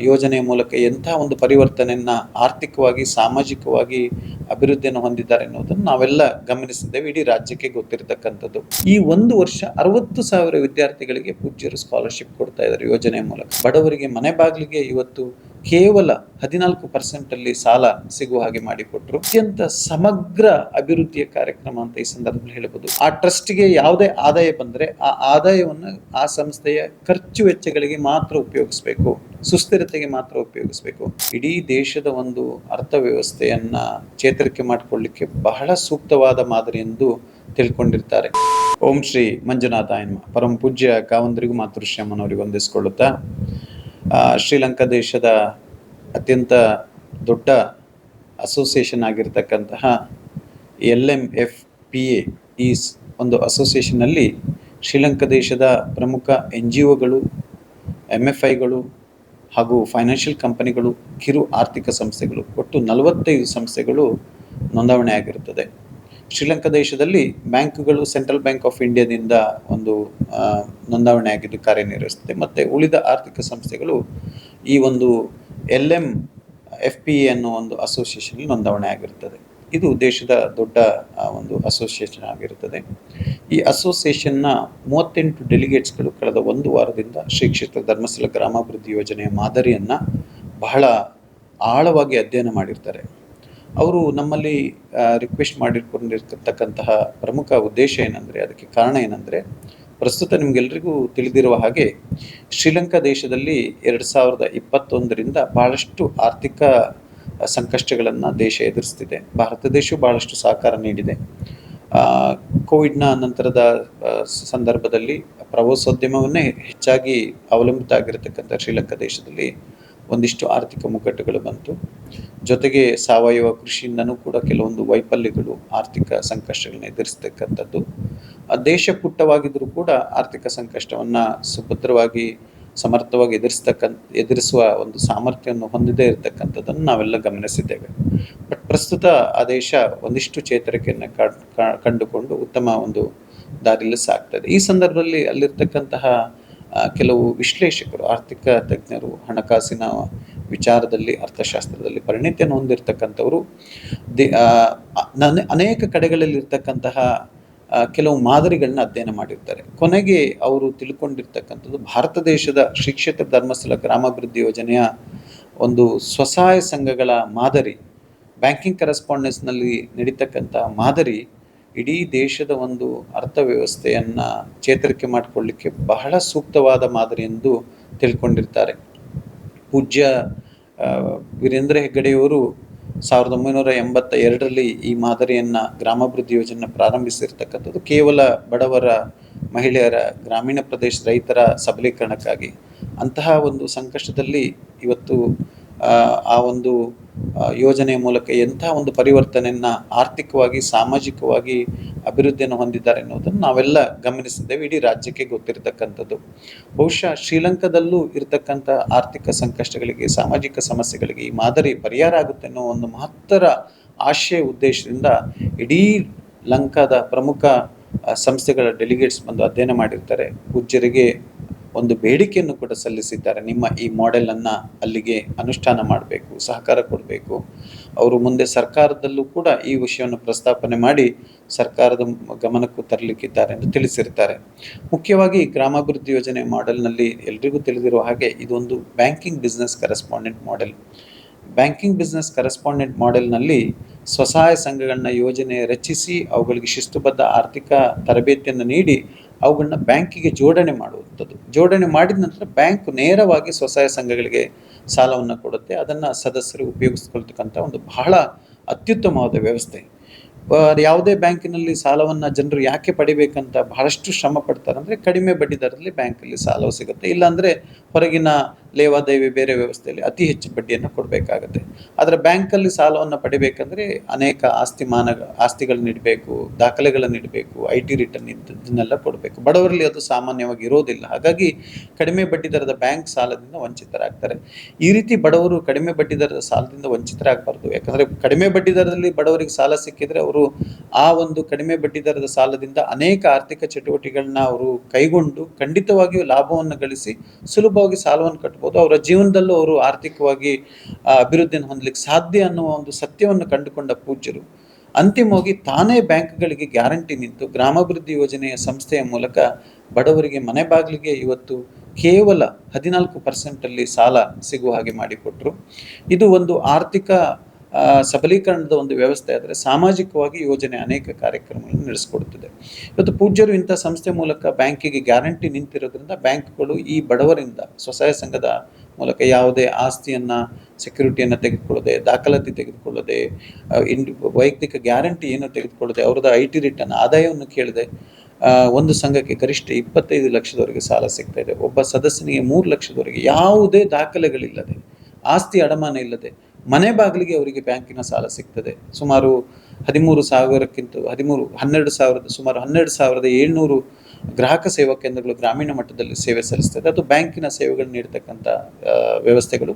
ಯೋಜನೆಯ ಮೂಲಕ ಎಂಥ ಒಂದು ಪರಿವರ್ತನೆಯನ್ನ ಆರ್ಥಿಕವಾಗಿ, ಸಾಮಾಜಿಕವಾಗಿ ಅಭಿವೃದ್ಧಿಯನ್ನು ಹೊಂದಿದ್ದಾರೆ ಅನ್ನೋದನ್ನು ನಾವೆಲ್ಲ ಗಮನಿಸಿದ್ದೇವೆ. ಇಡೀ ರಾಜ್ಯಕ್ಕೆ ಗೊತ್ತಿರತಕ್ಕಂಥದ್ದು. ಈ ಒಂದು ವರ್ಷ ಅರವತ್ತು ಸಾವಿರ ವಿದ್ಯಾರ್ಥಿಗಳಿಗೆ ಪೂಜ್ಯರು ಸ್ಕಾಲರ್ಶಿಪ್ ಕೊಡ್ತಾ ಇದ್ದಾರೆ ಯೋಜನೆಯ ಮೂಲಕ. ಬಡವರಿಗೆ, ಮನೆ ಬಾಗಿಲಿಗೆ ಇವತ್ತು ಕೇವಲ ಹದಿನಾಲ್ಕು ಪರ್ಸೆಂಟ್ ಅಲ್ಲಿ ಸಾಲ ಸಿಗುವ ಹಾಗೆ ಮಾಡಿಕೊಟ್ರು. ಅತ್ಯಂತ ಸಮಗ್ರ ಅಭಿವೃದ್ಧಿಯ ಕಾರ್ಯಕ್ರಮ ಅಂತ ಈ ಸಂದರ್ಭದಲ್ಲಿ ಹೇಳಬಹುದು ಆ ಟ್ರಸ್ಟ್ಗೆ ಯಾವುದೇ ಆದಾಯ ಬಂದರೆ ಆ ಆದಾಯವನ್ನು ಆ ಸಂಸ್ಥೆಯ ಖರ್ಚು ವೆಚ್ಚಗಳಿಗೆ ಮಾತ್ರ ಉಪಯೋಗಿಸಬೇಕು. ಸುಸ್ಥಿರತೆಗೆ ಮಾತ್ರ ಉಪಯೋಗಿಸಬೇಕು. ಇಡೀ ದೇಶದ ಒಂದು ಅರ್ಥವ್ಯವಸ್ಥೆಯನ್ನ ಚೇತರಿಕೆ ಮಾಡಿಕೊಳ್ಳಿಕ್ಕೆ ಬಹಳ ಸೂಕ್ತವಾದ ಮಾದರಿ ಎಂದು ತಿಳ್ಕೊಂಡಿರ್ತಾರೆ. ಓಂ ಶ್ರೀ ಮಂಜುನಾಥ ಪರಂ ಪೂಜ್ಯ ಕಾವಂದ್ರಿಗೂ ಮಾತೃಶ್ಯಾಮನವರಿಗೆ ಹೊಂದಿಸಿಕೊಳ್ಳುತ್ತಾ ಆ, ಶ್ರೀಲಂಕಾ ದೇಶದ ಅತ್ಯಂತ ದೊಡ್ಡ association ಆಗಿರ್ತಕ್ಕಂತಹ L M F P A ಈ ಒಂದು ಅಸೋಸಿಯೇಷನಲ್ಲಿ ಶ್ರೀಲಂಕಾ ದೇಶದ ಪ್ರಮುಖ ಎನ್ ಜಿ ಒಗಳು ಎಂ ಎಫ್ ಐಗಳು ಹಾಗೂ ಫೈನಾನ್ಷಿಯಲ್ ಕಂಪನಿಗಳು ಕಿರು ಆರ್ಥಿಕ ಸಂಸ್ಥೆಗಳು. ಒಟ್ಟು ನಲವತ್ತೈದು ಸಂಸ್ಥೆಗಳು ನೋಂದಾವಣೆ ಆಗಿರುತ್ತದೆ ಶ್ರೀಲಂಕಾ ದೇಶದಲ್ಲಿ ಬ್ಯಾಂಕ್ಗಳು ಸೆಂಟ್ರಲ್ ಬ್ಯಾಂಕ್ ಆಫ್ ಇಂಡಿಯಾದಿಂದ ಒಂದು ನೋಂದಾವಣೆ ಆಗಿದ್ದು ಕಾರ್ಯನಿರ್ವಹಿಸುತ್ತೆ. ಮತ್ತು ಉಳಿದ ಆರ್ಥಿಕ ಸಂಸ್ಥೆಗಳು ಈ ಒಂದು L M F P A ಅನ್ನೋ ಒಂದು ಅಸೋಸಿಯೇಷನ್ ನೋಂದಾವಣೆ ಆಗಿರುತ್ತದೆ ಇದು ದೇಶದ ದೊಡ್ಡ ಒಂದು ಅಸೋಸಿಯೇಷನ್ ಆಗಿರುತ್ತದೆ ಈ ಅಸೋಸಿಯೇಷನ್ನ ಮೂವತ್ತೆಂಟು ಡೆಲಿಗೇಟ್ಸ್ಗಳು ಕಳೆದ ಒಂದು ವಾರದಿಂದ ಶ್ರೀ ಕ್ಷೇತ್ರ ಧರ್ಮಸ್ಥಳ ಗ್ರಾಮಾಭಿವೃದ್ಧಿ ಯೋಜನೆಯ ಮಾದರಿಯನ್ನು ಬಹಳ ಆಳವಾಗಿ ಅಧ್ಯಯನ ಮಾಡಿರ್ತಾರೆ. ಅವರು ನಮ್ಮಲ್ಲಿ ರಿಕ್ವೆಸ್ಟ್ ಮಾಡಿಕೊಂಡಿರ್ತಕ್ಕಂತಹ ಪ್ರಮುಖ ಉದ್ದೇಶ ಏನಂದರೆ, ಅದಕ್ಕೆ ಕಾರಣ ಏನಂದರೆ, ಪ್ರಸ್ತುತ ನಿಮಗೆಲ್ರಿಗೂ ತಿಳಿದಿರುವ ಹಾಗೆ ಶ್ರೀಲಂಕಾ ದೇಶದಲ್ಲಿ ಎರಡು ಸಾವಿರದ ಇಪ್ಪತ್ತೊಂದರಿಂದ ಭಾಳಷ್ಟು ಆರ್ಥಿಕ ಸಂಕಷ್ಟಗಳನ್ನು ದೇಶ ಎದುರಿಸ್ತಿದೆ. ಭಾರತ ದೇಶವು ಭಾಳಷ್ಟು ಸಹಕಾರ ನೀಡಿದೆ. ಕೋವಿಡ್ನ ನಂತರದ ಸಂದರ್ಭದಲ್ಲಿ ಪ್ರವಾಸೋದ್ಯಮವನ್ನೇ ಹೆಚ್ಚಾಗಿ ಅವಲಂಬಿತ ಆಗಿರತಕ್ಕಂಥ ಶ್ರೀಲಂಕಾ ದೇಶದಲ್ಲಿ ಒಂದಿಷ್ಟು ಆರ್ಥಿಕ ಮುಗ್ಗಟ್ಟುಗಳು ಬಂತು. ಜೊತೆಗೆ ಸಾವಯವ ಕೃಷಿಯಿಂದನೂ ಕೂಡ ಕೆಲವೊಂದು ವೈಫಲ್ಯಗಳು, ಆರ್ಥಿಕ ಸಂಕಷ್ಟಗಳನ್ನ ಎದುರಿಸ್ತಕ್ಕಂಥದ್ದು. ಆ ದೇಶ ಪುಟ್ಟವಾಗಿದ್ದರೂ ಕೂಡ ಆರ್ಥಿಕ ಸಂಕಷ್ಟವನ್ನು ಸುಭದ್ರವಾಗಿ, ಸಮರ್ಥವಾಗಿ ಎದುರಿಸ್ತಕ್ಕಂಥ, ಎದುರಿಸುವ ಒಂದು ಸಾಮರ್ಥ್ಯವನ್ನು ಹೊಂದಿದೆ ಇರತಕ್ಕಂಥದ್ದನ್ನು ನಾವೆಲ್ಲ ಗಮನಿಸಿದ್ದೇವೆ. ಬಟ್ ಪ್ರಸ್ತುತ ಆ ದೇಶ ಒಂದಿಷ್ಟು ಚೇತರಿಕೆಯನ್ನು ಕಂಡುಕೊಂಡು ಉತ್ತಮ ಒಂದು ದಾರಿಯಲ್ಲಿ ಸಾಗ್ತದೆ ಈ ಸಂದರ್ಭದಲ್ಲಿ ಅಲ್ಲಿರ್ತಕ್ಕಂತಹ ಕೆಲವು ವಿಶ್ಲೇಷಕರು, ಆರ್ಥಿಕ ತಜ್ಞರು ಹಣಕಾಸಿನ ವಿಚಾರದಲ್ಲಿ, ಅರ್ಥಶಾಸ್ತ್ರದಲ್ಲಿ ಪರಿಣಿತಿಯನ್ನು ಹೊಂದಿರತಕ್ಕಂಥವರು, ದೇ ಅನೇಕ ಕಡೆಗಳಲ್ಲಿ ಇರ್ತಕ್ಕಂತಹ ಕೆಲವು ಮಾದರಿಗಳನ್ನ ಅಧ್ಯಯನ ಮಾಡಿರ್ತಾರೆ. ಕೊನೆಗೆ ಅವರು ತಿಳ್ಕೊಂಡಿರ್ತಕ್ಕಂಥದ್ದು ಭಾರತ ದೇಶದ ಶಿಕ್ಷಿತ ಧರ್ಮಸ್ಥಳ ಗ್ರಾಮಾಭಿವೃದ್ಧಿ ಯೋಜನೆಯ ಒಂದು ಸ್ವಸಹಾಯ ಸಂಘಗಳ ಮಾದರಿ, ಬ್ಯಾಂಕಿಂಗ್ ಕರೆಸ್ಪಾಂಡೆನ್ಸ್ನಲ್ಲಿ ನಡೀತಕ್ಕಂಥ ಮಾದರಿ ಇಡೀ ದೇಶದ ಒಂದು ಅರ್ಥವ್ಯವಸ್ಥೆಯನ್ನು ಚೇತರಿಕೆ ಮಾಡಿಕೊಳ್ಳಿಕ್ಕೆ ಬಹಳ ಸೂಕ್ತವಾದ ಮಾದರಿ ಎಂದು ತಿಳ್ಕೊಂಡಿರ್ತಾರೆ. ಪೂಜ್ಯ ವೀರೇಂದ್ರ ಹೆಗ್ಗಡೆಯವರು ಸಾವಿರದ ಒಂಬೈನೂರ ಎಂಬತ್ತ ಎರಡರಲ್ಲಿ ಈ ಮಾದರಿಯನ್ನು ಗ್ರಾಮಾಭಿವೃದ್ಧಿ ಯೋಜನೆ ಪ್ರಾರಂಭಿಸಿರ್ತಕ್ಕಂಥದ್ದು ಕೇವಲ ಬಡವರ, ಮಹಿಳೆಯರ, ಗ್ರಾಮೀಣ ಪ್ರದೇಶ ರೈತರ ಸಬಲೀಕರಣಕ್ಕಾಗಿ. ಅಂತಹ ಒಂದು ಸಂಕಷ್ಟದಲ್ಲಿ ಇವತ್ತು ಆ, ಒಂದು ಯೋಜನೆ ಮೂಲಕ ಎಂಥ ಒಂದು ಪರಿವರ್ತನೆಯನ್ನ ಆರ್ಥಿಕವಾಗಿ ಸಾಮಾಜಿಕವಾಗಿ ಅಭಿವೃದ್ಧಿಯನ್ನು ಹೊಂದಿದ್ದಾರೆ ಅನ್ನೋದನ್ನು ನಾವೆಲ್ಲ ಗಮನಿಸಿದ್ದೇವೆ. ಇಡೀ ರಾಜ್ಯಕ್ಕೆ ಗೊತ್ತಿರತಕ್ಕಂಥದ್ದು. ಬಹುಶಃ ಶ್ರೀಲಂಕಾದಲ್ಲೂ ಇರತಕ್ಕಂಥ ಆರ್ಥಿಕ ಸಂಕಷ್ಟಗಳಿಗೆ ಸಾಮಾಜಿಕ ಸಮಸ್ಯೆಗಳಿಗೆ ಈ ಮಾದರಿ ಪರಿಹಾರ ಆಗುತ್ತೆ ಅನ್ನೋ ಒಂದು ಮಹತ್ತರ ಆಶಯ ಉದ್ದೇಶದಿಂದ ಇಡೀ ಲಂಕಾದ ಪ್ರಮುಖ ಸಂಸ್ಥೆಗಳ ಡೆಲಿಗೇಟ್ಸ್ ಬಂದು ಅಧ್ಯಯನ ಮಾಡಿರ್ತಾರೆ. ಪೂಜ್ಯರಿಗೆ ಒಂದು ಬೇಡಿಕೆಯನ್ನು ಕೂಡ ಸಲ್ಲಿಸಿದ್ದಾರೆ. ನಿಮ್ಮ ಈ ಮಾಡೆಲನ್ನು ಅಲ್ಲಿಗೆ ಅನುಷ್ಠಾನ ಮಾಡಬೇಕು, ಸಹಕಾರ ಕೊಡಬೇಕು. ಅವರು ಮುಂದೆ ಸರ್ಕಾರದಲ್ಲೂ ಕೂಡ ಈ ವಿಷಯವನ್ನು ಪ್ರಸ್ತಾಪನೆ ಮಾಡಿ ಸರ್ಕಾರದ ಗಮನಕ್ಕೂ ತರಲಿಕ್ಕಿದ್ದಾರೆ ಎಂದು ತಿಳಿಸಿರ್ತಾರೆ. ಮುಖ್ಯವಾಗಿ ಗ್ರಾಮಾಭಿವೃದ್ಧಿ ಯೋಜನೆ ಮಾಡೆಲ್ನಲ್ಲಿ ಎಲ್ರಿಗೂ ತಿಳಿದಿರುವ ಹಾಗೆ ಇದೊಂದು banking business correspondent model. Banking business correspondent ಮಾಡೆಲ್ನಲ್ಲಿ ಸ್ವಸಹಾಯ ಸಂಘಗಳನ್ನ ಯೋಜನೆ ರಚಿಸಿ ಅವುಗಳಿಗೆ ಶಿಸ್ತುಬದ್ಧ ಆರ್ಥಿಕ ತರಬೇತಿಯನ್ನು ನೀಡಿ ಅವುಗಳನ್ನ ಬ್ಯಾಂಕಿಗೆ ಜೋಡಣೆ ಮಾಡುವಂಥದ್ದು. ಜೋಡಣೆ ಮಾಡಿದ ನಂತರ ಬ್ಯಾಂಕ್ ನೇರವಾಗಿ ಸ್ವಸಹಾಯ ಸಂಘಗಳಿಗೆ ಸಾಲವನ್ನು ಕೊಡುತ್ತೆ. ಅದನ್ನು ಸದಸ್ಯರು ಉಪಯೋಗಿಸ್ಕೊಳ್ತಕ್ಕಂಥ ಒಂದು ಬಹಳ ಅತ್ಯುತ್ತಮವಾದ ವ್ಯವಸ್ಥೆ. ಯಾವುದೇ ಬ್ಯಾಂಕಿನಲ್ಲಿ ಸಾಲವನ್ನು ಜನರು ಯಾಕೆ ಪಡಿಬೇಕಂತ ಬಹಳಷ್ಟು ಶ್ರಮ ಪಡ್ತಾರೆ ಅಂದರೆ ಕಡಿಮೆ ಬಡ್ಡಿ ದರದಲ್ಲಿ ಬ್ಯಾಂಕಲ್ಲಿ ಸಾಲವು ಸಿಗುತ್ತೆ. ಇಲ್ಲಾಂದರೆ ಹೊರಗಿನ ಲೇವಾದೇವಿ ಬೇರೆ ವ್ಯವಸ್ಥೆಯಲ್ಲಿ ಅತಿ ಹೆಚ್ಚು ಬಡ್ಡಿಯನ್ನು ಕೊಡಬೇಕಾಗತ್ತೆ. ಆದರೆ ಬ್ಯಾಂಕಲ್ಲಿ ಸಾಲವನ್ನು ಪಡಿಬೇಕಂದ್ರೆ ಅನೇಕ ಆಸ್ತಿ ಮಾನ, ಆಸ್ತಿಗಳನ್ನ ನೀಡಬೇಕು ದಾಖಲೆಗಳನ್ನು ನೀಡಬೇಕು ಐ ಟಿ ರಿಟರ್ನ್ ಇದನ್ನೆಲ್ಲ ಕೊಡಬೇಕು. ಬಡವರಲ್ಲಿ ಅದು ಸಾಮಾನ್ಯವಾಗಿ ಇರೋದಿಲ್ಲ. ಹಾಗಾಗಿ ಕಡಿಮೆ ಬಡ್ಡಿ ದರದ ಬ್ಯಾಂಕ್ ಸಾಲದಿಂದ ವಂಚಿತರಾಗ್ತಾರೆ. ಈ ರೀತಿ ಬಡವರು ಕಡಿಮೆ ಬಡ್ಡಿ ದರದ ಸಾಲದಿಂದ ವಂಚಿತರಾಗಬಾರ್ದು. ಯಾಕಂದರೆ ಕಡಿಮೆ ಬಡ್ಡಿ ದರದಲ್ಲಿ ಬಡವರಿಗೆ ಸಾಲ ಸಿಕ್ಕಿದ್ರೆ ಅವರು ಆ ಒಂದು ಕಡಿಮೆ ಬಡ್ಡಿ ದರದ ಸಾಲದಿಂದ ಅನೇಕ ಆರ್ಥಿಕ ಚಟುವಟಿಕೆಗಳನ್ನ ಅವರು ಕೈಗೊಂಡು ಖಂಡಿತವಾಗಿಯೂ ಲಾಭವನ್ನು ಗಳಿಸಿ ಸುಲಭವಾಗಿ ಸಾಲವನ್ನು ಕಟ್ಬೋದು. ಮಾಡ್ಬೋದು ಅವರ ಜೀವನದಲ್ಲೂ ಅವರು ಆರ್ಥಿಕವಾಗಿ ಅಭಿವೃದ್ಧಿಯನ್ನು ಹೊಂದಲಿಕ್ಕೆ ಸಾಧ್ಯ ಅನ್ನುವ ಒಂದು ಸತ್ಯವನ್ನು ಕಂಡುಕೊಂಡ ಪೂಜ್ಯರು. ಅಂತಿಮವಾಗಿ ತಾನೇ ಬ್ಯಾಂಕ್ಗಳಿಗೆ ಗ್ಯಾರಂಟಿ ನಿಂತು ಗ್ರಾಮಾಭಿವೃದ್ಧಿ ಯೋಜನೆಯ ಸಂಸ್ಥೆಯ ಮೂಲಕ ಬಡವರಿಗೆ ಮನೆ ಬಾಗಿಲಿಗೆ ಇವತ್ತು ಕೇವಲ ಹದಿನಾಲ್ಕು ಪರ್ಸೆಂಟಲ್ಲಿ ಸಾಲ ಸಿಗುವ ಹಾಗೆ ಮಾಡಿಕೊಟ್ರು. ಇದು ಒಂದು ಆರ್ಥಿಕ ಸಬಲೀಕರಣದ ಒಂದು ವ್ಯವಸ್ಥೆ ಆದರೆ ಸಾಮಾಜಿಕವಾಗಿ ಯೋಜನೆ ಅನೇಕ ಕಾರ್ಯಕ್ರಮಗಳನ್ನು ನಡೆಸಿಕೊಡುತ್ತದೆ. ಇವತ್ತು ಪೂಜ್ಯರು ಇಂಥ ಸಂಸ್ಥೆ ಮೂಲಕ ಬ್ಯಾಂಕಿಗೆ ಗ್ಯಾರಂಟಿ ನಿಂತಿರೋದ್ರಿಂದ ಬ್ಯಾಂಕ್ಗಳು ಈ ಬಡವರಿಂದ ಸ್ವಸಹಾಯ ಸಂಘದ ಮೂಲಕ ಯಾವುದೇ ಆಸ್ತಿಯನ್ನು, ಸೆಕ್ಯೂರಿಟಿಯನ್ನು ತೆಗೆದುಕೊಳ್ಳದೆ, ದಾಖಲಾತಿ ತೆಗೆದುಕೊಳ್ಳದೆ ಇಂಡ್ ವೈಯಕ್ತಿಕ ಗ್ಯಾರಂಟಿ ಏನು ತೆಗೆದುಕೊಳ್ಳದೆ ಅವ್ರದ್ದು ಐ ಟಿ ರಿಟರ್ನ್ ಆದಾಯವನ್ನು ಕೇಳದೆ ಒಂದು ಸಂಘಕ್ಕೆ ಗರಿಷ್ಠ ಇಪ್ಪತ್ತೈದು ಲಕ್ಷದವರೆಗೆ ಸಾಲ ಸಿಗ್ತಾ ಇದೆ. ಒಬ್ಬ ಸದಸ್ಯನಿಗೆ ಮೂರು ಲಕ್ಷದವರೆಗೆ ಯಾವುದೇ ದಾಖಲೆಗಳಿಲ್ಲದೆ, ಆಸ್ತಿ ಅಡಮಾನ ಇಲ್ಲದೆ ಮನೆ ಬಾಗಿಲಿಗೆ ಅವರಿಗೆ ಬ್ಯಾಂಕಿನ ಸಾಲ ಸಿಗ್ತದೆ. ಸುಮಾರು ಹದಿಮೂರು ಸಾವಿರಕ್ಕಿಂತ, ಹದಿಮೂರು, ಹನ್ನೆರಡು ಸಾವಿರದ, ಸುಮಾರು ಹನ್ನೆರಡು ಸಾವಿರದ ಏಳ್ನೂರು ಗ್ರಾಹಕ ಸೇವಾ ಕೇಂದ್ರಗಳು ಗ್ರಾಮೀಣ ಮಟ್ಟದಲ್ಲಿ ಸೇವೆ ಸಲ್ಲಿಸ್ತದೆ. ಅದು ಬ್ಯಾಂಕಿನ ಸೇವೆಗಳನ್ನು ನೀಡತಕ್ಕಂಥ ವ್ಯವಸ್ಥೆಗಳು.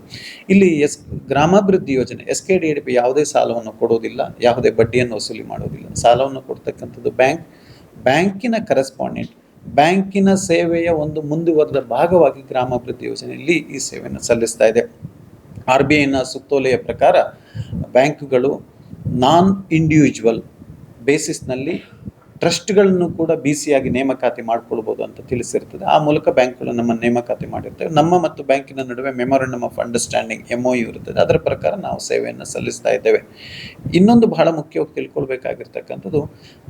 ಇಲ್ಲಿ ಎಸ್, ಗ್ರಾಮಾಭಿವೃದ್ಧಿ ಯೋಜನೆ, ಎಸ್ ಕೆ ಡಿ ಎಡ್ ಪಿ ಯಾವುದೇ ಸಾಲವನ್ನು ಕೊಡೋದಿಲ್ಲ, ಯಾವುದೇ ಬಡ್ಡಿಯನ್ನು ವಸೂಲಿ ಮಾಡೋದಿಲ್ಲ. ಸಾಲವನ್ನು ಕೊಡ್ತಕ್ಕಂಥದ್ದು ಬ್ಯಾಂಕ್. ಬ್ಯಾಂಕಿನ ಕರೆಸ್ಪಾಂಡೆಂಟ್, ಬ್ಯಾಂಕಿನ ಸೇವೆಯ ಒಂದು ಮುಂದುವರೆದ ಭಾಗವಾಗಿ ಗ್ರಾಮಾಭಿವೃದ್ಧಿ ಯೋಜನೆಯಲ್ಲಿ ಈ ಸೇವೆಯನ್ನು ಸಲ್ಲಿಸ್ತಾ ಇದೆ. ಆರ್ ಬಿ ಐನ ಸುತ್ತೋಲೆಯ ಪ್ರಕಾರ ಬ್ಯಾಂಕ್ಗಳು ನಾನ್ ಇಂಡಿವಿಜುವಲ್ ಬೇಸಿಸ್ನಲ್ಲಿ ಟ್ರಸ್ಟ್ಗಳನ್ನು ಕೂಡ ಬಿ ಆಗಿ ನೇಮಕಾತಿ ಮಾಡ್ಕೊಳ್ಬೋದು ಅಂತ ತಿಳಿಸಿರ್ತದೆ. ಆ ಮೂಲಕ ಬ್ಯಾಂಕ್ಗಳು ನಮ್ಮ ನೇಮಕಾತಿ ಮಾಡಿರ್ತವೆ. ನಮ್ಮ ಮತ್ತು ಬ್ಯಾಂಕಿನ ನಡುವೆ memorandum of understanding M O U ಇರುತ್ತದೆ ಅದರ ಪ್ರಕಾರ ನಾವು ಸೇವೆಯನ್ನು ಸಲ್ಲಿಸ್ತಾ ಇದ್ದೇವೆ. ಇನ್ನೊಂದು ಬಹಳ ಮುಖ್ಯವಾಗಿ ತಿಳ್ಕೊಳ್ಬೇಕಾಗಿರ್ತಕ್ಕಂಥದ್ದು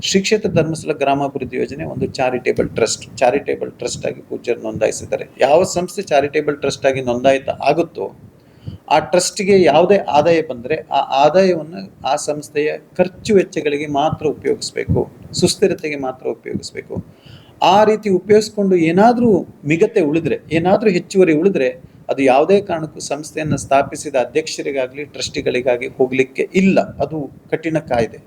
ಶಿಕ್ಷಿತ ಧರ್ಮಸ್ಥಳ ಗ್ರಾಮಾಭಿವೃದ್ಧಿ ಯೋಜನೆ ಒಂದು ಚಾರಿಟೇಬಲ್ ಟ್ರಸ್ಟ್ ಚಾರಿಟೇಬಲ್ ಟ್ರಸ್ಟ್ ಆಗಿ ಪೂಜ್ಯರು ನೋಂದಾಯಿಸಿದ್ದಾರೆ. ಯಾವ ಸಂಸ್ಥೆ ಚಾರಿಟೇಬಲ್ ಟ್ರಸ್ಟ್ ಆಗಿ ನೋಂದಾಯಿತ ಆಗುತ್ತೋ ಆ ಟ್ರಸ್ಟ್ಗೆ ಯಾವುದೇ ಆದಾಯ ಬಂದರೆ ಆ ಆದಾಯವನ್ನು ಆ ಸಂಸ್ಥೆಯ ಖರ್ಚು ವೆಚ್ಚಗಳಿಗೆ ಮಾತ್ರ ಉಪಯೋಗಿಸ್ಬೇಕು, ಸುಸ್ಥಿರತೆಗೆ ಮಾತ್ರ ಉಪಯೋಗಿಸ್ಬೇಕು. ಆ ರೀತಿ ಉಪಯೋಗಿಸ್ಕೊಂಡು ಏನಾದರೂ ಮಿಗತೆ ಉಳಿದ್ರೆ, ಏನಾದರೂ ಹೆಚ್ಚುವರಿ ಉಳಿದ್ರೆ ಅದು ಯಾವುದೇ ಕಾರಣಕ್ಕೂ ಸಂಸ್ಥೆಯನ್ನು ಸ್ಥಾಪಿಸಿದ ಅಧ್ಯಕ್ಷರಿಗಾಗಲಿ, ಟ್ರಸ್ಟಿಗಳಿಗಾಗಿ ಹೋಗಲಿಕ್ಕೆ ಇಲ್ಲ. ಅದು ಕಠಿಣ ಕಾಯ್ದೆ.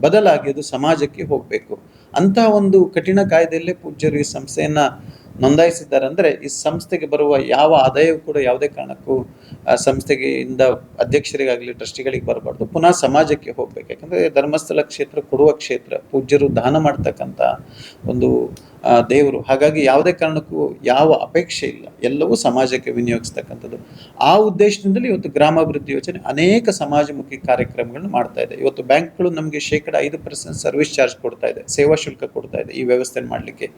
ಬದಲಾಗಿ ಅದು ಸಮಾಜಕ್ಕೆ ಹೋಗಬೇಕು. ಅಂತಹ ಒಂದು ಕಠಿಣ ಕಾಯ್ದೆಯಲ್ಲೇ ಪೂಜ್ಯರು ಈ ಸಂಸ್ಥೆಯನ್ನು ನೋಂದಾಯಿಸಿದ್ದಾರೆ ಅಂದ್ರೆ ಈ ಸಂಸ್ಥೆಗೆ ಬರುವ ಯಾವ ಆದಾಯವೂ ಕೂಡ ಯಾವುದೇ ಕಾರಣಕ್ಕೂ, ಆ ಸಂಸ್ಥೆಗೆ ಇಂದ ಅಧ್ಯಕ್ಷರಿಗಾಗಲಿ, ಟ್ರಸ್ಟಿಗಳಿಗೆ ಬರಬಾರ್ದು. ಪುನಃ ಸಮಾಜಕ್ಕೆ ಹೋಗ್ಬೇಕು. ಯಾಕಂದ್ರೆ ಧರ್ಮಸ್ಥಳ ಕ್ಷೇತ್ರ ಕೊಡುವ ಕ್ಷೇತ್ರ, ಪೂಜ್ಯರು ದಾನ ಮಾಡ್ತಕ್ಕಂಥ ಒಂದು ದೇವರು. ಹಾಗಾಗಿ ಯಾವುದೇ ಕಾರಣಕ್ಕೂ ಯಾವ ಅಪೇಕ್ಷೆ ಇಲ್ಲ. ಎಲ್ಲವೂ ಸಮಾಜಕ್ಕೆ ವಿನಿಯೋಗಿಸ್ತಕ್ಕಂಥದ್ದು. ಆ ಉದ್ದೇಶದಿಂದಲೇ ಇವತ್ತು ಗ್ರಾಮಾಭಿವೃದ್ಧಿ ಯೋಜನೆ ಅನೇಕ ಸಮಾಜಮುಖಿ ಕಾರ್ಯಕ್ರಮಗಳನ್ನು ಮಾಡ್ತಾ ಇದೆ. ಇವತ್ತು ಬ್ಯಾಂಕ್ಗಳು ನಮಗೆ ಶೇಕಡ ಐದು ಪರ್ಸೆಂಟ್ ಸರ್ವಿಸ್ ಚಾರ್ಜ್ ಕೊಡ್ತಾ ಇದೆ. ಸೇವಾ ಶುಲ್ಕ ಕೊಡ್ತಾ ಇದೆ ಈ ವ್ಯವಸ್ಥೆ ಮಾಡಲಿಕ್ಕೆ.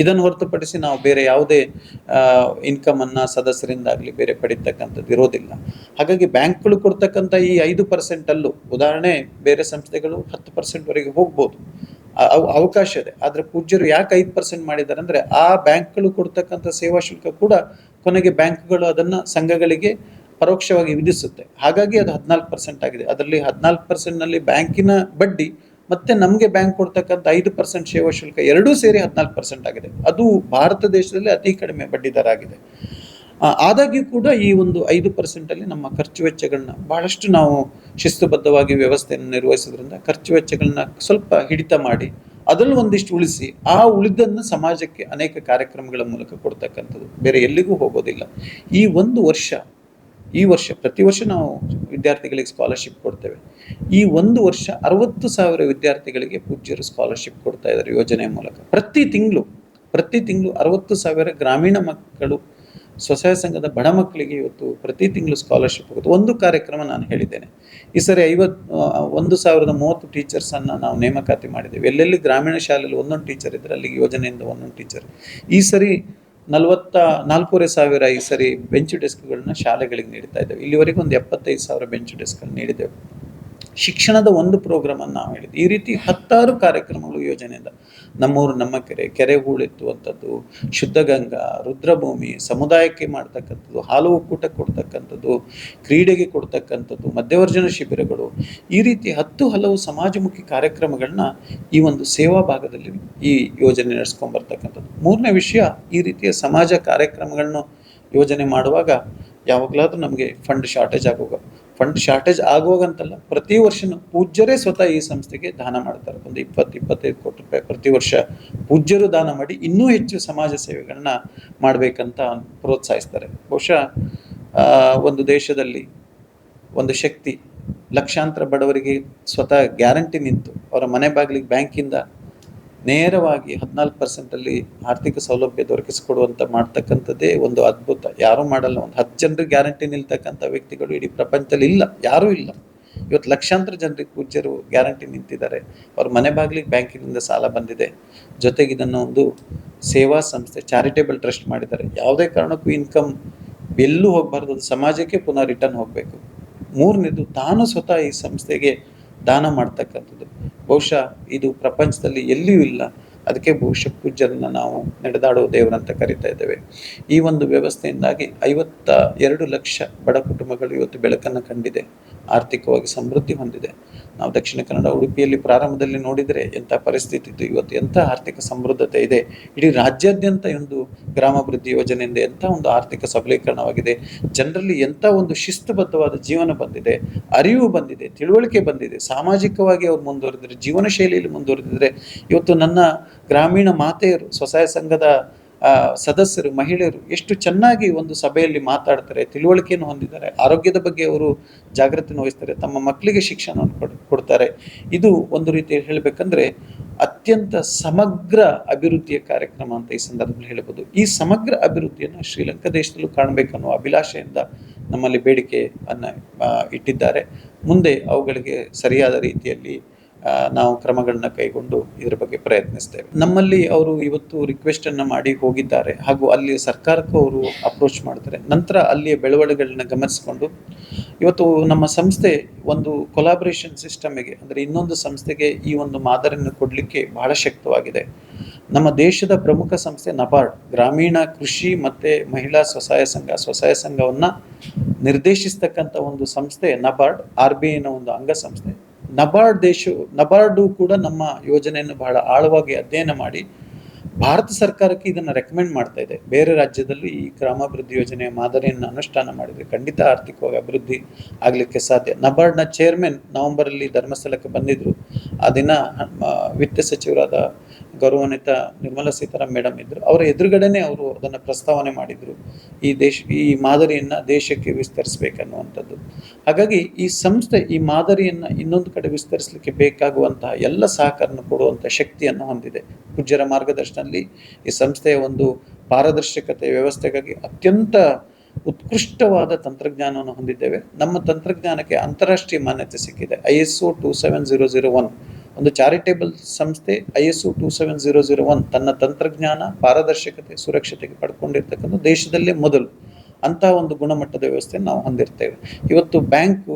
ಇದನ್ನು ಹೊರತುಪಡಿಸಿ ನಾವು ಬೇರೆ ಯಾವುದೇ ಇನ್ಕಮ್ ಅನ್ನ ಸದಸ್ಯರಿಂದಾಗಲಿ ಬೇರೆ ಪಡಿತಕ್ಕಂಥದ್ದು ಇರೋದಿಲ್ಲ. ಹಾಗಾಗಿ ಬ್ಯಾಂಕ್ಗಳು ಕೊಡ್ತಕ್ಕಂಥ ಈ ಐದು ಪರ್ಸೆಂಟಲ್ಲೂ, ಉದಾಹರಣೆ ಬೇರೆ ಸಂಸ್ಥೆಗಳು ಹತ್ತು ಪರ್ಸೆಂಟ್ ವರೆಗೆ ಹೋಗ್ಬೋದು. ಅವಕಾಶ ಇದೆ. ಆದರೆ ಪೂಜ್ಯರು ಯಾಕೆ ಐದು ಪರ್ಸೆಂಟ್ ಮಾಡಿದ್ದಾರೆ ಅಂದರೆ ಆ ಬ್ಯಾಂಕ್ಗಳು ಕೊಡ್ತಕ್ಕಂಥ ಸೇವಾ ಶುಲ್ಕ ಕೂಡ ಕೊನೆಗೆ ಬ್ಯಾಂಕ್ಗಳು ಅದನ್ನು ಸಂಘಗಳಿಗೆ ಪರೋಕ್ಷವಾಗಿ ವಿಧಿಸುತ್ತೆ. ಹಾಗಾಗಿ ಅದು ಹದಿನಾಲ್ಕು ಪರ್ಸೆಂಟ್ ಆಗಿದೆ. ಅದರಲ್ಲಿ ಹದಿನಾಲ್ಕು ಪರ್ಸೆಂಟ್ನಲ್ಲಿ ಬ್ಯಾಂಕಿನ ಬಡ್ಡಿ ಮತ್ತೆ ನಮಗೆ ಬ್ಯಾಂಕ್ ಕೊಡ್ತಕ್ಕಂಥ ಐದು ಪರ್ಸೆಂಟ್ ಸೇವಾ ಶುಲ್ಕ ಎರಡೂ ಸೇರಿ ಹದಿನಾಲ್ಕು ಪರ್ಸೆಂಟ್ ಆಗಿದೆ. ಅದು ಭಾರತ ದೇಶದಲ್ಲಿ ಅತಿ ಕಡಿಮೆ ಬಡ್ಡಿ ದರ ಆಗಿದೆ ಆದಾಗ್ಯೂ ಕೂಡ ಈ ಒಂದು ಐದು ಪರ್ಸೆಂಟಲ್ಲಿ ನಮ್ಮ ಖರ್ಚು ವೆಚ್ಚಗಳನ್ನ ಬಹಳಷ್ಟು ನಾವು ಶಿಸ್ತುಬದ್ಧವಾಗಿ ವ್ಯವಸ್ಥೆಯನ್ನು ನಿರ್ವಹಿಸೋದ್ರಿಂದ ಖರ್ಚು ವೆಚ್ಚಗಳನ್ನ ಸ್ವಲ್ಪ ಹಿಡಿತ ಮಾಡಿ ಅದರಲ್ಲಿ ಒಂದಿಷ್ಟು ಉಳಿಸಿ ಆ ಉಳಿದನ್ನು ಸಮಾಜಕ್ಕೆ ಅನೇಕ ಕಾರ್ಯಕ್ರಮಗಳ ಮೂಲಕ ಕೊಡ್ತಕ್ಕಂಥದ್ದು. ಬೇರೆ ಎಲ್ಲಿಗೂ ಹೋಗೋದಿಲ್ಲ. ಈ ಒಂದು ವರ್ಷ, ಈ ವರ್ಷ ಪ್ರತಿ ವರ್ಷ ನಾವು ವಿದ್ಯಾರ್ಥಿಗಳಿಗೆ ಸ್ಕಾಲರ್ಶಿಪ್ ಕೊಡ್ತೇವೆ. ಈ ಒಂದು ವರ್ಷ ಅರವತ್ತು ಸಾವಿರ ವಿದ್ಯಾರ್ಥಿಗಳಿಗೆ ಪೂಜ್ಯರು ಸ್ಕಾಲರ್ಶಿಪ್ ಕೊಡ್ತಾ ಇದ್ದಾರೆ ಯೋಜನೆಯ ಮೂಲಕ. ಪ್ರತಿ ತಿಂಗಳು ಪ್ರತಿ ತಿಂಗಳು ಅರವತ್ತು ಸಾವಿರ ಗ್ರಾಮೀಣ ಮಕ್ಕಳು ಸ್ವಸಹಾಯ ಸಂಘದ ಬಡ ಮಕ್ಕಳಿಗೆ ಇವತ್ತು ಪ್ರತಿ ತಿಂಗಳು ಸ್ಕಾಲರ್ಶಿಪ್ ಹೋಗುತ್ತೆ. ಒಂದು ಕಾರ್ಯಕ್ರಮ ನಾನು ಹೇಳಿದ್ದೇನೆ. ಈ ಸರಿ ಐವತ್ತು ಒಂದು ಸಾವಿರದ ಮೂವತ್ತು ಟೀಚರ್ಸನ್ನು ನಾವು ನೇಮಕಾತಿ ಮಾಡಿದ್ದೇವೆ. ಎಲ್ಲೆಲ್ಲಿ ಗ್ರಾಮೀಣ ಶಾಲೆಯಲ್ಲಿ ಒಂದೊಂದು ಟೀಚರ್ ಇದ್ದರೆ ಅಲ್ಲಿಗೆ ಯೋಜನೆಯಿಂದ ಒಂದೊಂದು ಟೀಚರ್ ಈ ಸರಿ ನಲವತ್ತ, ನಾಲ್ಕೂವರೆ ಸಾವಿರ ಈ ಸರಿ ಬೆಂಚ್ ಡೆಸ್ಕ್ಗಳನ್ನ ಶಾಲೆಗಳಿಗೆ ನೀಡ್ತಾ ಇದ್ದೇವೆ. ಇಲ್ಲಿವರೆಗೆ ಒಂದು ಎಪ್ಪತ್ತೈದು ಸಾವಿರ ಬೆಂಚ್ ಡೆಸ್ಕ್ಗಳನ್ನ ನೀಡಿದ್ದೇವೆ. ಶಿಕ್ಷಣದ ಒಂದು ಪ್ರೋಗ್ರಾಮನ್ನು ನಾವು ಹೇಳಿದ್ವಿ. ಈ ರೀತಿ ಹತ್ತಾರು ಕಾರ್ಯಕ್ರಮಗಳು ಯೋಜನೆಯಿಂದ ನಮ್ಮೂರು, ನಮ್ಮ ಕೆರೆ ಕೆರೆ ಹೂಳೆತ್ತುವಂಥದ್ದು, ಶುದ್ಧ ಗಂಗಾ, ರುದ್ರಭೂಮಿ, ಸಮುದಾಯಕ್ಕೆ ಮಾಡ್ತಕ್ಕಂಥದ್ದು, ಹಾಲು ಒಕ್ಕೂಟ ಕೊಡ್ತಕ್ಕಂಥದ್ದು, ಕ್ರೀಡೆಗೆ ಕೊಡ್ತಕ್ಕಂಥದ್ದು, ಮಧ್ಯವರ್ಜನ ಶಿಬಿರಗಳು, ಈ ರೀತಿ ಹತ್ತು ಹಲವು ಸಮಾಜಮುಖಿ ಕಾರ್ಯಕ್ರಮಗಳನ್ನ ಈ ಒಂದು ಸೇವಾ ಭಾಗದಲ್ಲಿ ಈ ಯೋಜನೆ ನಡೆಸ್ಕೊಂಡ್ಬರ್ತಕ್ಕಂಥದ್ದು ಮೂರನೇ ವಿಷಯ, ಈ ರೀತಿಯ ಸಮಾಜ ಕಾರ್ಯಕ್ರಮಗಳನ್ನು ಯೋಜನೆ ಮಾಡುವಾಗ ಯಾವಾಗಲಾದರೂ ನಮಗೆ ಫಂಡ್ ಶಾರ್ಟೇಜ್ ಆಗುವಾಗ ಫಂಡ್ ಶಾರ್ಟೇಜ್ ಆಗುವಾಗಂತಲ್ಲ, ಪ್ರತಿ ವರ್ಷನೂ ಪೂಜ್ಯರೇ ಸ್ವತಃ ಈ ಸಂಸ್ಥೆಗೆ ದಾನ ಮಾಡ್ತಾರೆ. ಒಂದು ಇಪ್ಪತ್ತು, ಇಪ್ಪತ್ತೈದು ಕೋಟಿ ರೂಪಾಯಿ ಪ್ರತಿ ವರ್ಷ ಪೂಜ್ಯರು ದಾನ ಮಾಡಿ ಇನ್ನೂ ಹೆಚ್ಚು ಸಮಾಜ ಸೇವೆಗಳನ್ನ ಮಾಡಬೇಕಂತ ಪ್ರೋತ್ಸಾಹಿಸ್ತಾರೆ. ಬಹುಶಃ ಒಂದು ದೇಶದಲ್ಲಿ ಒಂದು ಶಕ್ತಿ ಲಕ್ಷಾಂತರ ಬಡವರಿಗೆ ಸ್ವತಃ ಗ್ಯಾರಂಟಿ ನಿಂತು ಅವರ ಮನೆ ಬಾಗಿಲಿಗೆ ಬ್ಯಾಂಕಿಂದ ನೇರವಾಗಿ ಹದಿನಾಲ್ಕು ಪರ್ಸೆಂಟಲ್ಲಿ ಆರ್ಥಿಕ ಸೌಲಭ್ಯ ದೊರಕಿಸಿಕೊಡುವಂಥ ಮಾಡ್ತಕ್ಕಂಥದ್ದೇ ಒಂದು ಅದ್ಭುತ. ಯಾರೂ ಮಾಡಲ್ಲ. ಒಂದು ಹತ್ತು ಜನರಿಗೆ ಗ್ಯಾರಂಟಿ ನಿಲ್ತಕ್ಕಂಥ ವ್ಯಕ್ತಿಗಳು ಇಡೀ ಪ್ರಪಂಚದಲ್ಲಿ ಇಲ್ಲ. ಯಾರೂ ಇಲ್ಲ. ಇವತ್ತು ಲಕ್ಷಾಂತರ ಜನರಿಗೆ ಪೂಜ್ಯರು ಗ್ಯಾರಂಟಿ ನಿಂತಿದ್ದಾರೆ. ಅವ್ರ ಮನೆ ಬಾಗಿಲಿಗೆ ಬ್ಯಾಂಕಿನಿಂದ ಸಾಲ ಬಂದಿದೆ. ಜೊತೆಗೆ ಇದನ್ನು ಒಂದು ಸೇವಾ ಸಂಸ್ಥೆ, ಚಾರಿಟೇಬಲ್ ಟ್ರಸ್ಟ್ ಮಾಡಿದ್ದಾರೆ. ಯಾವುದೇ ಕಾರಣಕ್ಕೂ ಇನ್ಕಮ್ ಎಲ್ಲೂ ಹೋಗಬಾರ್ದು. ಸಮಾಜಕ್ಕೆ ಪುನಃ ರಿಟರ್ನ್ ಹೋಗಬೇಕು. ಮೂರನೇದು, ತಾನು ಸ್ವತಃ ಈ ಸಂಸ್ಥೆಗೆ ದಾನ ಮಾಡ್ತಕ್ಕಂಥದ್ದು. ಬಹುಶಃ ಇದು ಪ್ರಪಂಚದಲ್ಲಿ ಎಲ್ಲಿಯೂ ಇಲ್ಲ. ಅದಕ್ಕೆ ಬಹುಶಃ ಪೂಜ್ಯರನ್ನ ನಾವು ನಡೆದಾಡುವ ದೇವರಂತ ಕರಿತಾ ಇದ್ದೇವೆ. ಈ ಒಂದು ವ್ಯವಸ್ಥೆಯಿಂದಾಗಿ ಐವತ್ತ ಎರಡು ಲಕ್ಷ ಬಡ ಕುಟುಂಬಗಳು ಇವತ್ತು ಬೆಳಕನ್ನು ಕಂಡಿದೆ. ಆರ್ಥಿಕವಾಗಿ ಸಮೃದ್ಧಿ ಹೊಂದಿದೆ. ನಾವು ದಕ್ಷಿಣ ಕನ್ನಡ, ಉಡುಪಿಯಲ್ಲಿ ಪ್ರಾರಂಭದಲ್ಲಿ ನೋಡಿದರೆ ಎಂಥ ಪರಿಸ್ಥಿತಿ ಇತ್ತು. ಇವತ್ತು ಎಂಥ ಆರ್ಥಿಕ ಸಮೃದ್ಧತೆ ಇದೆ. ಇಡೀ ರಾಜ್ಯಾದ್ಯಂತ ಒಂದು ಗ್ರಾಮಾಭಿವೃದ್ಧಿ ಯೋಜನೆಯಿಂದ ಎಂಥ ಒಂದು ಆರ್ಥಿಕ ಸಬಲೀಕರಣವಾಗಿದೆ. ಜನರಲ್ಲಿ ಎಂಥ ಒಂದು ಶಿಸ್ತುಬದ್ಧವಾದ ಜೀವನ ಬಂದಿದೆ, ಅರಿವು ಬಂದಿದೆ, ತಿಳುವಳಿಕೆ ಬಂದಿದೆ. ಸಾಮಾಜಿಕವಾಗಿ ಅವ್ರು ಮುಂದುವರೆದಿದ್ರೆ ಜೀವನ ಶೈಲಿಯಲ್ಲಿ ಮುಂದುವರೆದಿದ್ರೆ, ಇವತ್ತು ನನ್ನ ಗ್ರಾಮೀಣ ಮಾತೆಯರು, ಸ್ವಸಹಾಯ ಸಂಘದ ಸದಸ್ಯರು, ಮಹಿಳೆಯರು ಎಷ್ಟು ಚೆನ್ನಾಗಿ ಒಂದು ಸಭೆಯಲ್ಲಿ ಮಾತಾಡ್ತಾರೆ, ತಿಳುವಳಿಕೆಯನ್ನು ಹೊಂದಿದ್ದಾರೆ, ಆರೋಗ್ಯದ ಬಗ್ಗೆ ಅವರು ಜಾಗೃತಿಯನ್ನು ವಹಿಸ್ತಾರೆ, ತಮ್ಮ ಮಕ್ಕಳಿಗೆ ಶಿಕ್ಷಣವನ್ನು ಕೊಡ್- ಕೊಡ್ತಾರೆ. ಇದು ಒಂದು ರೀತಿ ಹೇಳಬೇಕಂದ್ರೆ ಅತ್ಯಂತ ಸಮಗ್ರ ಅಭಿವೃದ್ಧಿಯ ಕಾರ್ಯಕ್ರಮ ಅಂತ ಈ ಸಂದರ್ಭದಲ್ಲಿ ಹೇಳ್ಬೋದು ಈ ಸಮಗ್ರ ಅಭಿವೃದ್ಧಿಯನ್ನು ಶ್ರೀಲಂಕಾ ದೇಶದಲ್ಲೂ ಕಾಣಬೇಕನ್ನೋ ಅಭಿಲಾಷೆಯಿಂದ ನಮ್ಮಲ್ಲಿ ಬೇಡಿಕೆಯನ್ನು ಇಟ್ಟಿದ್ದಾರೆ. ಮುಂದೆ ಅವುಗಳಿಗೆ ಸರಿಯಾದ ರೀತಿಯಲ್ಲಿ ನಾವು ಕ್ರಮಗಳನ್ನ ಕೈಗೊಂಡು ಇದರ ಬಗ್ಗೆ ಪ್ರಯತ್ನಿಸ್ತೇವೆ. ನಮ್ಮಲ್ಲಿ ಅವರು ಇವತ್ತು ರಿಕ್ವೆಸ್ಟ್ ಅನ್ನ ಮಾಡಿ ಹೋಗಿದ್ದಾರೆ. ಹಾಗೂ ಅಲ್ಲಿ ಸರ್ಕಾರಕ್ಕೂ ಅವರು ಅಪ್ರೋಚ್ ಮಾಡ್ತಾರೆ. ನಂತರ ಅಲ್ಲಿಯ ಬೆಳವಣಿಗೆಗಳನ್ನ ಗಮನಿಸಿಕೊಂಡು ಇವತ್ತು ನಮ್ಮ ಸಂಸ್ಥೆ ಒಂದು ಕೊಲಾಬರೇಷನ್ ಸಿಸ್ಟಮಿಗೆ ಅಂದರೆ ಇನ್ನೊಂದು ಸಂಸ್ಥೆಗೆ ಈ ಒಂದು ಮಾದರಿಯನ್ನು ಕೊಡಲಿಕ್ಕೆ ಬಹಳ ಶಕ್ತವಾಗಿದೆ. ನಮ್ಮ ದೇಶದ ಪ್ರಮುಖ ಸಂಸ್ಥೆ ನಬಾರ್ಡ್, ಗ್ರಾಮೀಣ ಕೃಷಿ ಮತ್ತೆ ಮಹಿಳಾ ಸ್ವಸಹಾಯ ಸಂಘ, ಸ್ವಸಹಾಯ ಸಂಘವನ್ನ ನಿರ್ದೇಶಿಸ್ತಕ್ಕಂಥ ಒಂದು ಸಂಸ್ಥೆ ನಬಾರ್ಡ್ ಆರ್ ಬಿ ಐನ ಒಂದು ಅಂಗಸಂಸ್ಥೆ. ನಬಾರ್ಡ್ ದೇಶ, ನಬಾರ್ಡು ಕೂಡ ನಮ್ಮ ಯೋಜನೆಯನ್ನು ಬಹಳ ಆಳವಾಗಿ ಅಧ್ಯಯನ ಮಾಡಿ ಭಾರತ ಸರ್ಕಾರಕ್ಕೆ ಇದನ್ನು ರೆಕಮೆಂಡ್ ಮಾಡ್ತಾ ಇದೆ. ಬೇರೆ ರಾಜ್ಯದಲ್ಲಿ ಈ ಗ್ರಾಮಾಭಿವೃದ್ಧಿ ಯೋಜನೆಯ ಮಾದರಿಯನ್ನು ಅನುಷ್ಠಾನ ಮಾಡಿದರೆ ಖಂಡಿತ ಆರ್ಥಿಕವಾಗಿ ಅಭಿವೃದ್ಧಿ ಆಗಲಿಕ್ಕೆ ಸಾಧ್ಯ. ನಬಾರ್ಡ್ನ ಚೇರ್ಮನ್ ನವೆಂಬರಲ್ಲಿ ಧರ್ಮಸ್ಥಳಕ್ಕೆ ಬಂದಿದ್ದರು ಆ ದಿನ ವಿತ್ತ ಸಚಿವರಾದ ಗೌರವಾನ್ವಿತ ನಿರ್ಮಲಾ ಸೀತಾರಾಮ್ ಮೇಡಮ್ ಇದ್ದರು ಅವರ ಎದುರುಗಡೆನೆ ಅವರು ಅದನ್ನು ಪ್ರಸ್ತಾವನೆ ಮಾಡಿದ್ರು. ಈ ದೇಶ, ಈ ಮಾದರಿಯನ್ನ ದೇಶಕ್ಕೆ ವಿಸ್ತರಿಸಬೇಕನ್ನುವಂಥದ್ದು. ಹಾಗಾಗಿ ಈ ಸಂಸ್ಥೆ ಈ ಮಾದರಿಯನ್ನ ಇನ್ನೊಂದು ಕಡೆ ವಿಸ್ತರಿಸಲಿಕ್ಕೆ ಬೇಕಾಗುವಂತಹ ಎಲ್ಲ ಸಹಕಾರನ ಕೊಡುವಂಥ ಶಕ್ತಿಯನ್ನು ಹೊಂದಿದೆ. ಪೂಜ್ಯರ ಮಾರ್ಗದರ್ಶನದಲ್ಲಿ ಈ ಸಂಸ್ಥೆಯ ಒಂದು ಪಾರದರ್ಶಕತೆ ವ್ಯವಸ್ಥೆಗಾಗಿ ಅತ್ಯಂತ ಉತ್ಕೃಷ್ಟವಾದ ತಂತ್ರಜ್ಞಾನವನ್ನು ಹೊಂದಿದ್ದೇವೆ. ನಮ್ಮ ತಂತ್ರಜ್ಞಾನಕ್ಕೆ ಅಂತಾರಾಷ್ಟ್ರೀಯ ಮಾನ್ಯತೆ ಸಿಕ್ಕಿದೆ. I S O two seven zero zero one. ಒಂದು ಚಾರಿಟೇಬಲ್ ಸಂಸ್ಥೆ I S O two seven zero zero one ತನ್ನ ತಂತ್ರಜ್ಞಾನ, ಪಾರದರ್ಶಕತೆ, ಸುರಕ್ಷತೆಗೆ ಪಡ್ಕೊಂಡಿರ್ತಕ್ಕಂಥ ದೇಶದಲ್ಲೇ ಮೊದಲು ಅಂತಹ ಒಂದು ಗುಣಮಟ್ಟದ ವ್ಯವಸ್ಥೆಯನ್ನು ನಾವು ಹೊಂದಿರ್ತೇವೆ. ಇವತ್ತು ಬ್ಯಾಂಕು,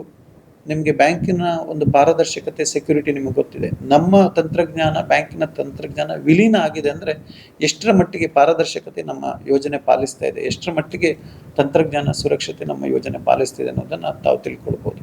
ನಿಮಗೆ ಬ್ಯಾಂಕಿನ ಒಂದು ಪಾರದರ್ಶಕತೆ ಸೆಕ್ಯೂರಿಟಿ ನಿಮಗೆ ಗೊತ್ತಿದೆ. ನಮ್ಮ ತಂತ್ರಜ್ಞಾನ, ಬ್ಯಾಂಕಿನ ತಂತ್ರಜ್ಞಾನ ವಿಲೀನ ಆಗಿದೆ ಅಂದರೆ ಎಷ್ಟರ ಮಟ್ಟಿಗೆ ಪಾರದರ್ಶಕತೆ ನಮ್ಮ ಯೋಜನೆ ಪಾಲಿಸ್ತಾ ಇದೆ, ಎಷ್ಟರ ಮಟ್ಟಿಗೆ ತಂತ್ರಜ್ಞಾನ ಸುರಕ್ಷತೆ ನಮ್ಮ ಯೋಜನೆ ಪಾಲಿಸ್ತಿದೆ ಅನ್ನೋದನ್ನು ತಾವು ತಿಳ್ಕೊಳ್ಬೋದು.